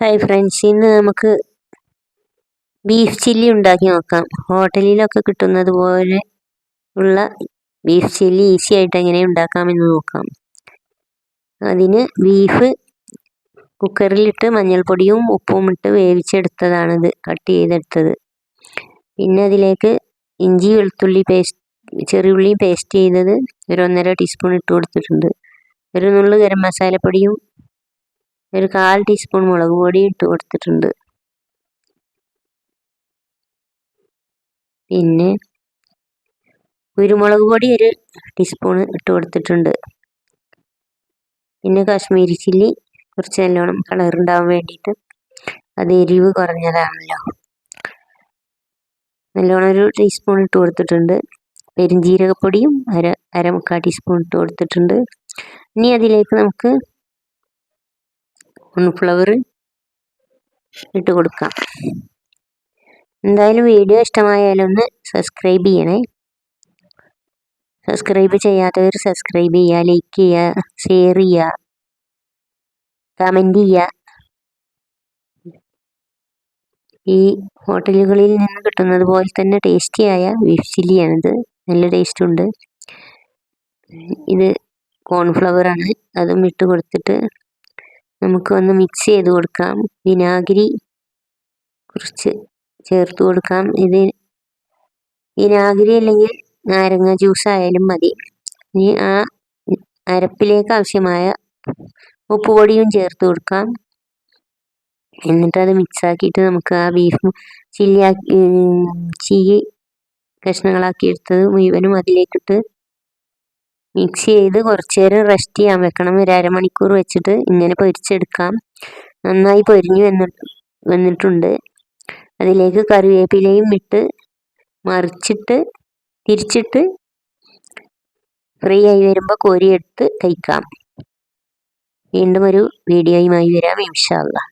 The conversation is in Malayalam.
ഹായ് ഫ്രണ്ട്സ് ഇന്ന് നമുക്ക് ബീഫ് ചില്ലി ഉണ്ടാക്കി നോക്കാം. ഹോട്ടലിലൊക്കെ കിട്ടുന്നത് പോലെ ഉള്ള ബീഫ് ചില്ലി ഈസി ആയിട്ട് എങ്ങനെ ഉണ്ടാക്കാമെന്ന് നോക്കാം. അതിന് ബീഫ് കുക്കറിലിട്ട് മഞ്ഞൾപ്പൊടിയും ഉപ്പും ഇട്ട് വേവിച്ചെടുത്തതാണിത് കട്ട് ചെയ്തെടുത്തത്. പിന്നെ അതിലേക്ക് ഇഞ്ചി വെളുത്തുള്ളി പേസ്റ്റ് ചെറിയുള്ളിയും പേസ്റ്റ് ചെയ്തത് ഒരു ഒന്നര ടീസ്പൂൺ ഇട്ട് കൊടുത്തിട്ടുണ്ട്. ഒരു നുള്ളു ഗരം മസാലപ്പൊടിയും ഒരു കാൽ ടീസ്പൂൺ മുളക് പൊടി ഇട്ട് കൊടുത്തിട്ടുണ്ട്. പിന്നെ കുരുമുളക് പൊടി ഒരു ടീസ്പൂൺ ഇട്ട് കൊടുത്തിട്ടുണ്ട്. പിന്നെ കാശ്മീരി ചില്ലി കുറച്ച് നല്ലോണം കളർ ഉണ്ടാവാൻ വേണ്ടിയിട്ട് അത് എരിവ് കുറഞ്ഞതാണല്ലോ. നല്ലോണം ഒരു ടീസ്പൂൺ ഇട്ട് കൊടുത്തിട്ടുണ്ട്. പെരുംജീരകപ്പൊടിയും അര അരമുക്കാൽ ടീസ്പൂൺ ഇട്ട് കൊടുത്തിട്ടുണ്ട്. ഇനി അതിലേക്ക് നമുക്ക് കോൺഫ്ലവർ ഇട്ട് കൊടുക്കാം. എന്തായാലും വീഡിയോ ഇഷ്ടമായാലൊന്ന് സബ്സ്ക്രൈബ് ചെയ്യണേ. സബ്സ്ക്രൈബ് ചെയ്യാത്തവർ സബ്സ്ക്രൈബ് ചെയ്യുക ലൈക്ക് ചെയ്യുക ഷെയർ ചെയ്യുക കമന്റ് ചെയ്യുക. ഈ ഹോട്ടലുകളിൽ നിന്ന് കിട്ടുന്നത് പോലെ തന്നെ ടേസ്റ്റിയായ ബീഫ് ചില്ലിയാണിത് നല്ല ടേസ്റ്റ് ഉണ്ട്. ഇത് കോൺഫ്ലവറാണ് അതും ഇട്ട് കൊടുത്തിട്ട് നമുക്ക് ഒന്ന് മിക്സ് ചെയ്ത് കൊടുക്കാം. വിനാഗിരി കുറച്ച് ചേർത്ത് കൊടുക്കാം. ഇത് വിനാഗിരി അല്ലെങ്കിൽ നാരങ്ങ ജ്യൂസ് ആയാലും മതി. ഇനി ആ അരപ്പിലേക്ക് ആവശ്യമായ ഉപ്പുപൊടിയും ചേർത്ത് കൊടുക്കാം. എന്നിട്ട് അത് മിക്സാക്കിയിട്ട് നമുക്ക് ആ ബീഫ് ചില്ലിയാക്കി ചീ കഷ്ണങ്ങളാക്കി എടുത്തത് മുഴുവനും അതിലേക്കിട്ട് മിക്സ് ചെയ്ത് കുറച്ച് നേരം റെസ്റ്റ് ചെയ്യാൻ വെക്കണം. ഒരു അരമണിക്കൂർ വെച്ചിട്ട് ഇങ്ങനെ പൊരിച്ചെടുക്കാം. നന്നായി പൊരിഞ്ഞു വന്നി വന്നിട്ടുണ്ട്. അതിലേക്ക് കറിവേപ്പിലയും ഇട്ട് മറിച്ചിട്ട് തിരിച്ചിട്ട് ഫ്രീ ആയി വരുമ്പോൾ കോരിയെടുത്ത് കഴിക്കാം. വീണ്ടും ഒരു വീഡിയോയുമായി വരാം ഇൻഷാ അള്ളാ.